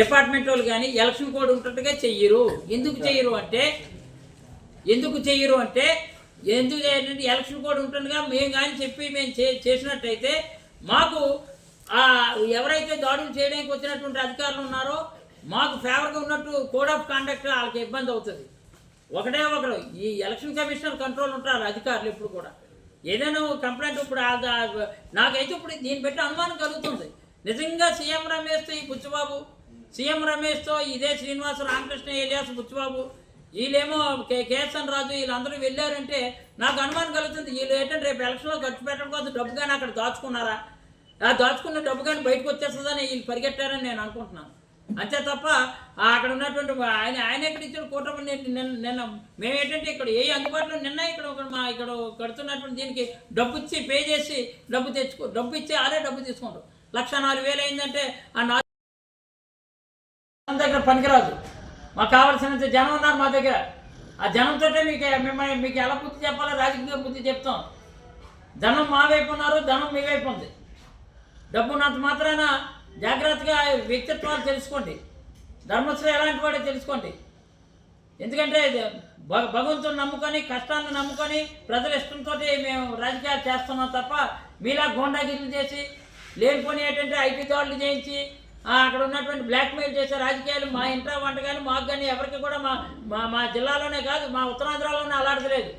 Department వాళ్ళు కానీ election code ఉంటుండగా చెయ్యరు. ఎందుకు చెయ్యరు అంటే ఎందుకు చెయ్యరు అంటే ఎందుకు చేయాలంటే ఎలక్షన్ కోడ్ ఉంటుండగా మేము కానీ చెప్పి మేము చే చేసినట్టయితే మాకు ఆ ఎవరైతే దాడులు చేయడానికి వచ్చినటువంటి అధికారులు ఉన్నారో మాకు ఫేవర్గా ఉన్నట్టు కోడ్ ఆఫ్ కాండక్ట్ వాళ్ళకి ఇబ్బంది అవుతుంది. ఒకటే ఒకరు ఈ ఎలక్షన్ కమిషనర్ కంట్రోల్ ఉంటారు అధికారులు ఇప్పుడు కూడా. ఏదైనా కంప్లైంట్ ఇప్పుడు నాకైతే ఇప్పుడు దీన్ని బట్టి అనుమానం కలుగుతుంది. నిజంగా సీఎం రమేష్తో ఈ బుచ్చిబాబు సీఎం రమేష్తో ఇదే శ్రీనివాస రామకృష్ణ ఏలియాస్ బుచ్చిబాబు. వీళ్ళేమో కే కేఎస్ఎన్ రాజు వీళ్ళందరూ వెళ్ళారంటే నాకు అనుమానం కలుగుతుంది. వీళ్ళు ఏంటంటే రేపు ఎలక్షన్లో ఖర్చు పెట్టడం కోసం డబ్బు కానీ అక్కడ దాచుకున్నారా? ఆ దాచుకున్న డబ్బు కానీ బయటకు వచ్చేస్తుందని వీళ్ళు పరిగెట్టారని నేను అనుకుంటున్నాను. అంతే తప్ప అక్కడ ఉన్నటువంటి ఆయన ఆయన ఎక్కడ ఇచ్చిన కూటమి నిన్న నిన్న- మేము ఏంటంటే ఇక్కడ ఏ అందుబాటులో నిన్న ఇక్కడ ఒక మా ఇక్కడ కడుతున్నటువంటి దీనికి డబ్బు ఇచ్చి పే చేసి డబ్బు తెచ్చుకో డబ్బు ఇచ్చి అదే డబ్బు తీసుకుంటాం. లక్ష నాలుగు వేలు అయిందంటే ఆ నాలుగు దగ్గర పనికిరాదు. మాకు కావాల్సినంత జనం ఉన్నారు మా దగ్గర. ఆ జనంతో మీకు మిమ్మల్ని మీకు ఎలా బుద్ధి చెప్పాలో రాజకీయ బుద్ధి చెప్తాం. ధనం మా వైపు ఉన్నారు ధనం మీ వైపు ఉంది. డబ్బు ఉన్నంత మాత్రాన జాగ్రత్తగా వ్యక్తిత్వాలు తెలుసుకోండి. ధర్మశ్రీ ఎలాంటి వాడో తెలుసుకోండి. ఎందుకంటే భగ భగవంతుని నమ్ముకొని కష్టాన్ని నమ్ముకొని ప్రజల ఇష్టంతో మేము రాజకీయాలు చేస్తున్నాం తప్ప మీలా గోండాగిరిలు చేసి లేనిపోని ఏంటంటే ఐటీ దాడులు చేయించి అక్కడ ఉన్నటువంటి బ్లాక్మెయిల్ చేసే రాజకీయాలు మా ఇంట్లో వంటకాలు మాకు కానీ ఎవరికి కూడా మా మా మా జిల్లాలోనే కాదు మా ఉత్తరాంధ్రలోనే అలాడలేదు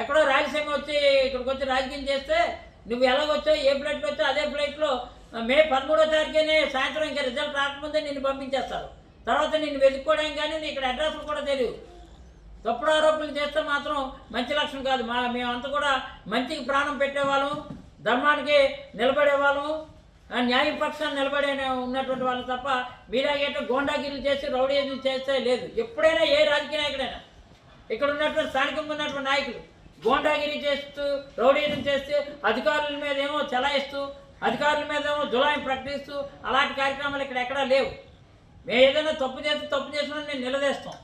ఎక్కడో రాయలసీమ వచ్చి ఇక్కడికి వచ్చి రాజకీయం చేస్తే నువ్వు ఎలాగొచ్చావు ఏ ఫ్లైట్లో వచ్చావు అదే ఫ్లైట్లో మే పదమూడో తారీఖునే సాయంత్రం ఇంకా రిజల్ట్ రాకముందే నిన్ను పంపించేస్తారు. తర్వాత నిన్ను వెతుక్కోవడం కానీ ఇక్కడ అడ్రస్లు కూడా తెలియదు తప్పుడు ఆరోపణలు చేస్తే మాత్రం మంచి లక్షణం కాదు. మా మేమంతా కూడా మంచికి ప్రాణం పెట్టేవాళ్ళం ధర్మానికి నిలబడేవాళ్ళం. న్యాయ పక్షాన్ని నిలబడే ఉన్నటువంటి వాళ్ళు తప్ప మీలాగేటో గోండాగిరీలు చేసి రౌడీజం చేస్తే లేదు. ఎప్పుడైనా ఏ రాజకీయ నాయకుడైనా. ఇక్కడ ఉన్నటువంటి స్థానికంగా ఉన్నటువంటి నాయకులు గోండాగిరి చేస్తూ రౌడీజం చేస్తూ అధికారుల మీద ఏమో చలాయిస్తూ అధికారుల మీద ఏమో జులాయం ప్రకటిస్తూ అలాంటి కార్యక్రమాలు ఇక్కడ ఎక్కడా లేవు. మేము ఏదైనా తప్పు చేస్తే తప్పు చేసినా నేను నిలదీస్తాం.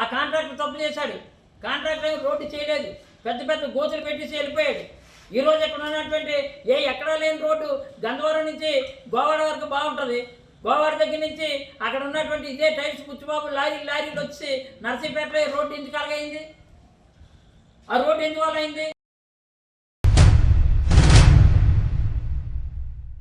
ఆ కాంట్రాక్టర్ తప్పు చేశాడు. కాంట్రాక్టర్ రోడ్డు చేయలేదు. పెద్ద పెద్ద గోతులు పెట్టేసి వెళ్ళిపోయాడు. ఈ రోజు ఇక్కడ ఉన్నటువంటి ఏ ఎక్కడా లేని రోడ్డు గంధవరం నుంచి గోవాడ వరకు బాగుంటుంది. గోవాడ దగ్గర నుంచి అక్కడ ఉన్నటువంటి ఇదే టైప్స్ పుచ్చిబాబు లారీ లారీలు వచ్చి నర్సీపేటలో రోడ్డు ఎందుకు అలాగైంది ఆ రోడ్డు ఎందువల్ల అయింది?